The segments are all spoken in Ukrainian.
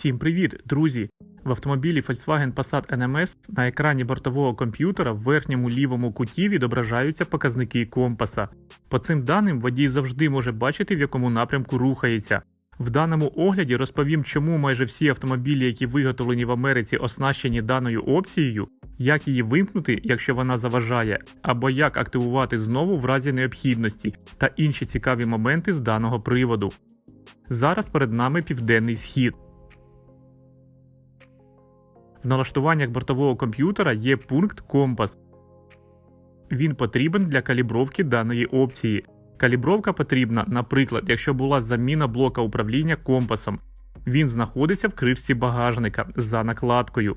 Всім привіт, друзі! В автомобілі Volkswagen Passat NMS на екрані бортового комп'ютера в верхньому лівому куті відображаються показники компаса. По цим даним водій завжди може бачити, в якому напрямку рухається. В даному огляді розповім, чому майже всі автомобілі, які виготовлені в Америці, оснащені даною опцією, як її вимкнути, якщо вона заважає, або як активувати знову в разі необхідності, та інші цікаві моменти з даного приводу. Зараз перед нами південний схід. В налаштуваннях бортового комп'ютера є пункт Компас. Він потрібен для калібровки даної опції. Калібровка потрібна, наприклад, якщо була заміна блока управління компасом. Він знаходиться в кришці багажника за накладкою.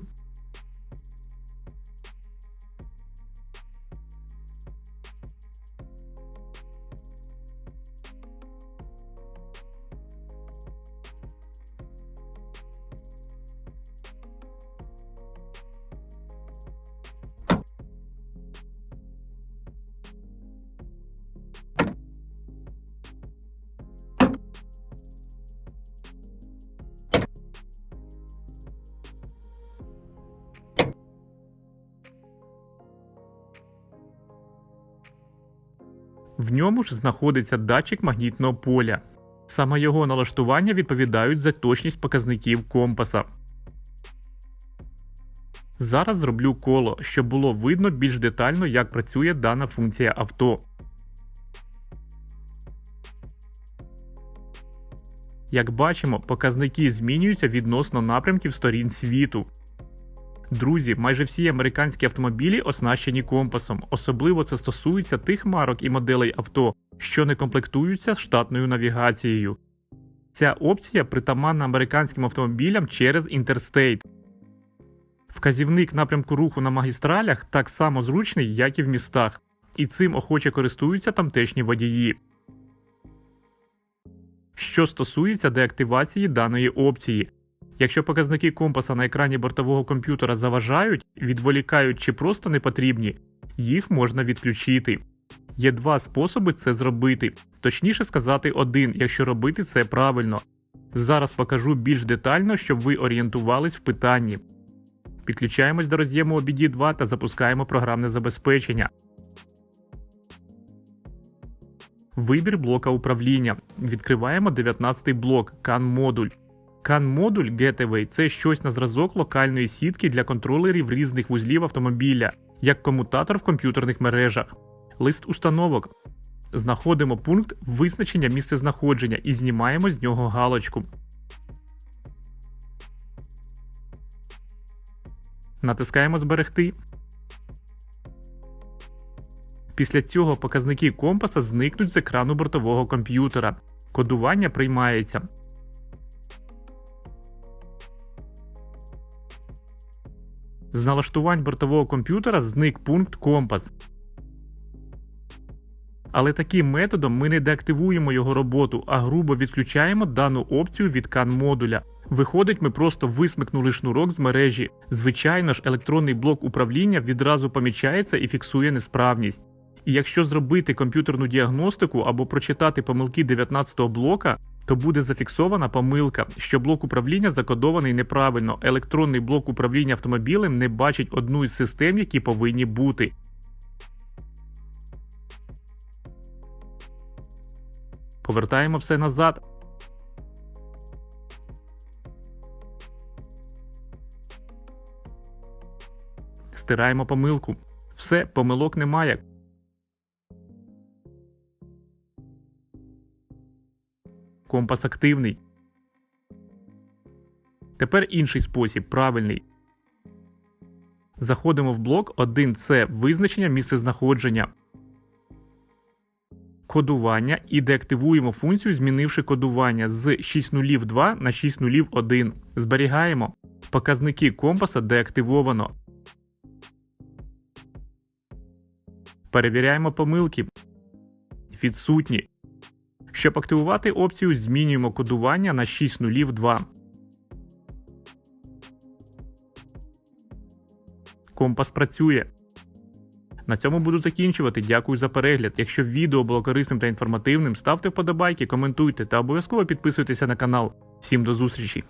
В ньому ж знаходиться датчик магнітного поля. Саме його налаштування відповідають за точність показників компаса. Зараз зроблю коло, щоб було видно більш детально, як працює дана функція авто. Як бачимо, показники змінюються відносно напрямків сторін світу. Друзі, майже всі американські автомобілі оснащені компасом. Особливо це стосується тих марок і моделей авто, що не комплектуються штатною навігацією. Ця опція притаманна американським автомобілям через Interstate. Вказівник напрямку руху на магістралях так само зручний, як і в містах, і цим охоче користуються тамтешні водії. Що стосується деактивації даної опції, Якщо показники компаса на екрані бортового комп'ютера заважають, відволікають чи просто не потрібні, їх можна відключити. Є два способи це зробити, точніше сказати, один, якщо робити це правильно. Зараз покажу більш детально, щоб ви орієнтувались в питанні. Підключаємось до роз'єму OBD 2 та запускаємо програмне забезпечення. Вибір блока управління. Відкриваємо 19 блок CAN модуль. CAN-модуль Gateway – це щось на зразок локальної сітки для контролерів різних вузлів автомобіля, як комутатор в комп'ютерних мережах. Лист установок. Знаходимо пункт визначення місцезнаходження і знімаємо з нього галочку. Натискаємо Зберегти. Після цього показники компаса зникнуть з екрану бортового комп'ютера. Кодування приймається. З налаштувань бортового комп'ютера зник пункт компас. Але таким методом ми не деактивуємо його роботу, а грубо відключаємо дану опцію від CAN модуля. Виходить, ми просто висмикнули шнурок з мережі. Звичайно ж, електронний блок управління відразу помічається і фіксує несправність. І якщо зробити комп'ютерну діагностику або прочитати помилки 19-го блока, то буде зафіксована помилка, що блок управління закодований неправильно. Електронний блок управління автомобілем не бачить одну із систем, які повинні бути. Повертаємо все назад. Стираємо помилку. Все, помилок немає. Компас активний. Тепер інший спосіб правильний. Заходимо в блок 1С визначення місцезнаходження. Кодування і деактивуємо функцію, змінивши кодування з 602 на 601. Зберігаємо. Показники компаса деактивовано. Перевіряємо помилки. Відсутні. Щоб активувати опцію, змінюємо кодування на 602. Компас працює. На цьому буду закінчувати. Дякую за перегляд. Якщо відео було корисним та інформативним, ставте вподобайки, коментуйте та обов'язково підписуйтеся на канал. Всім до зустрічі!